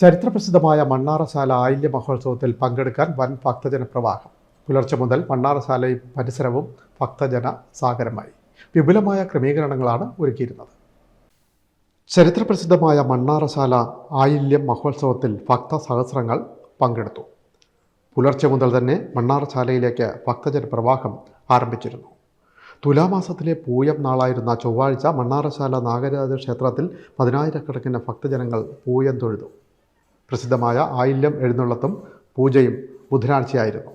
ചരിത്രപ്രസിദ്ധമായ മണ്ണാറശാല ആയില്യ മഹോത്സവത്തിൽ പങ്കെടുക്കാൻ വൻ ഭക്തജന പ്രവാഹം. പുലർച്ചെ മുതൽ മണ്ണാറശാലയും പരിസരവും ഭക്തജന സാഗരമായി. വിപുലമായ ക്രമീകരണങ്ങളാണ് ഒരുക്കിയിരുന്നത്. ചരിത്രപ്രസിദ്ധമായ മണ്ണാറശാല ആയില്യം മഹോത്സവത്തിൽ ഭക്ത സഹസ്രങ്ങൾ പങ്കെടുത്തു. പുലർച്ചെ മുതൽ തന്നെ മണ്ണാറശാലയിലേക്ക് ഭക്തജന പ്രവാഹം ആരംഭിച്ചിരുന്നു. തുലാമാസത്തിലെ പൂയം നാളായിരുന്ന ചൊവ്വാഴ്ച മണ്ണാറശാല നാഗരാജ ക്ഷേത്രത്തിൽ പതിനായിരക്കണക്കിന് ഭക്തജനങ്ങൾ പൂയം തൊഴുതു. പ്രസിദ്ധമായ ആയില്യം എഴുന്നള്ളത്തും പൂജയും ബുധനാഴ്ചയായിരുന്നു.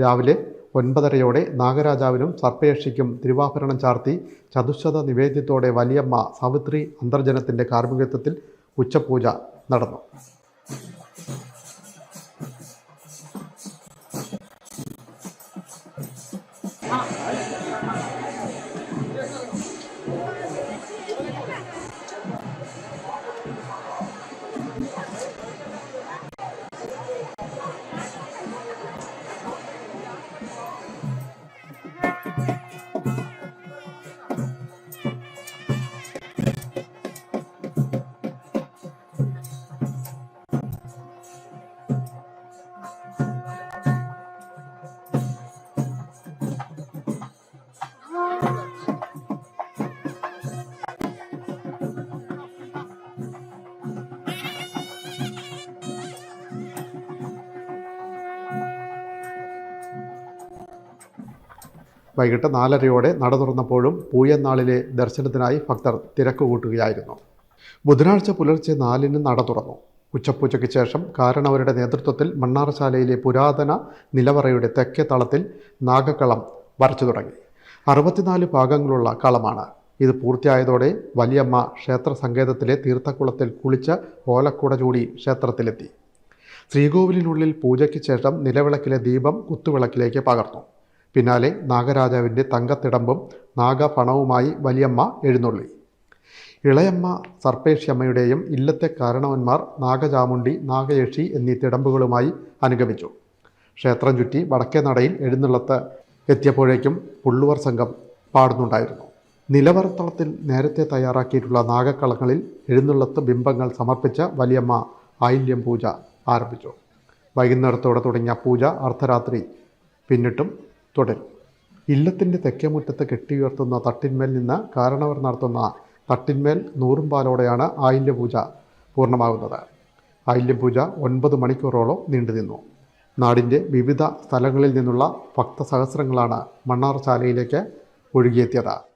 രാവിലെ ഒൻപതരയോടെ നാഗരാജാവിനും സർപ്പയക്ഷിക്കും തിരുവാഭരണം ചാർത്തി ചതുശത നിവേദ്യത്തോടെ വലിയമ്മ സാവിത്രി അന്തർജനത്തിന്റെ കാർമ്മികത്വത്തിൽ ഉച്ചപൂജ നടന്നു. വൈകിട്ട് നാലരയോടെ നട തുറന്നപ്പോഴും പൂയന്നാളിലെ ദർശനത്തിനായി ഭക്തർ തിരക്ക് കൂട്ടുകയായിരുന്നു ബുധനാഴ്ച പുലർച്ചെ നാലിന് നട തുറന്നു. ഉച്ചപ്പൂച്ചയ്ക്ക് ശേഷം കാരണവരുടെ നേതൃത്വത്തിൽ മണ്ണാറശാലയിലെ പുരാതന നിലവറയുടെ തെക്കേ തളത്തിൽ നാഗക്കളം വരച്ചു തുടങ്ങി. അറുപത്തിനാല് ഭാഗങ്ങളുള്ള കളമാണ്. ഇത് പൂർത്തിയായതോടെ വലിയമ്മ ക്ഷേത്ര സങ്കേതത്തിലെ തീർത്ഥക്കുളത്തിൽ കുളിച്ച് ഓലക്കുട ചൂടി ക്ഷേത്രത്തിലെത്തി. ശ്രീകോവിലിനുള്ളിൽ പൂജയ്ക്ക് ശേഷം നിലവിളക്കിലെ ദീപം കുത്തുവിളക്കിലേക്ക് പകർന്നു. പിന്നാലെ നാഗരാജാവിന്റെ തങ്കത്തിടമ്പും നാഗപണവുമായി വലിയമ്മ എഴുന്നള്ളി. ഇളയമ്മ സർപ്പേഷ്യമ്മയുടെയും ഇല്ലത്തെ കാരണവന്മാർ നാഗചാമുണ്ടി നാഗയക്ഷി എന്നീ തിടമ്പുകളുമായി അനുഗമിച്ചു. ക്ഷേത്രം ചുറ്റി വടക്കേ നടയിൽ എഴുന്നള്ളത്ത് എത്തിയപ്പോഴേക്കും പുള്ളുവർ സംഘം പാടുന്നുണ്ടായിരുന്നു. നിലവറത്തളത്തിൽ നേരത്തെ തയ്യാറാക്കിയിട്ടുള്ള നാഗക്കളങ്ങളിൽ എഴുന്നള്ളത്ത് ബിംബങ്ങൾ സമർപ്പിച്ച വലിയമ്മ ആയില്യം പൂജ ആരംഭിച്ചു. വൈകുന്നേരത്തോടെ തുടങ്ങിയ പൂജ അർദ്ധരാത്രി. പിന്നിട്ടും തുടരും. ഇല്ലത്തിന്റെ തെക്കേമുറ്റത്ത് കെട്ടിയുയർത്തുന്ന തട്ടിന്മേൽ നിന്ന് കാരണവർ നടത്തുന്ന തട്ടിന്മേൽ നൂറും പാലോടെയാണ് ആയില്യപൂജ പൂർണമാകുന്നത്. ആയില്യപൂജ ഒൻപത് മണിക്കൂറോളം നീണ്ടുനിന്നു. നാടിന്റെ വിവിധ സ്ഥലങ്ങളിൽ നിന്നുള്ള ഭക്തസഹസ്രങ്ങളാണ് മണ്ണാർശാലയിലേക്ക് ഒഴുകിയെത്തിയത്.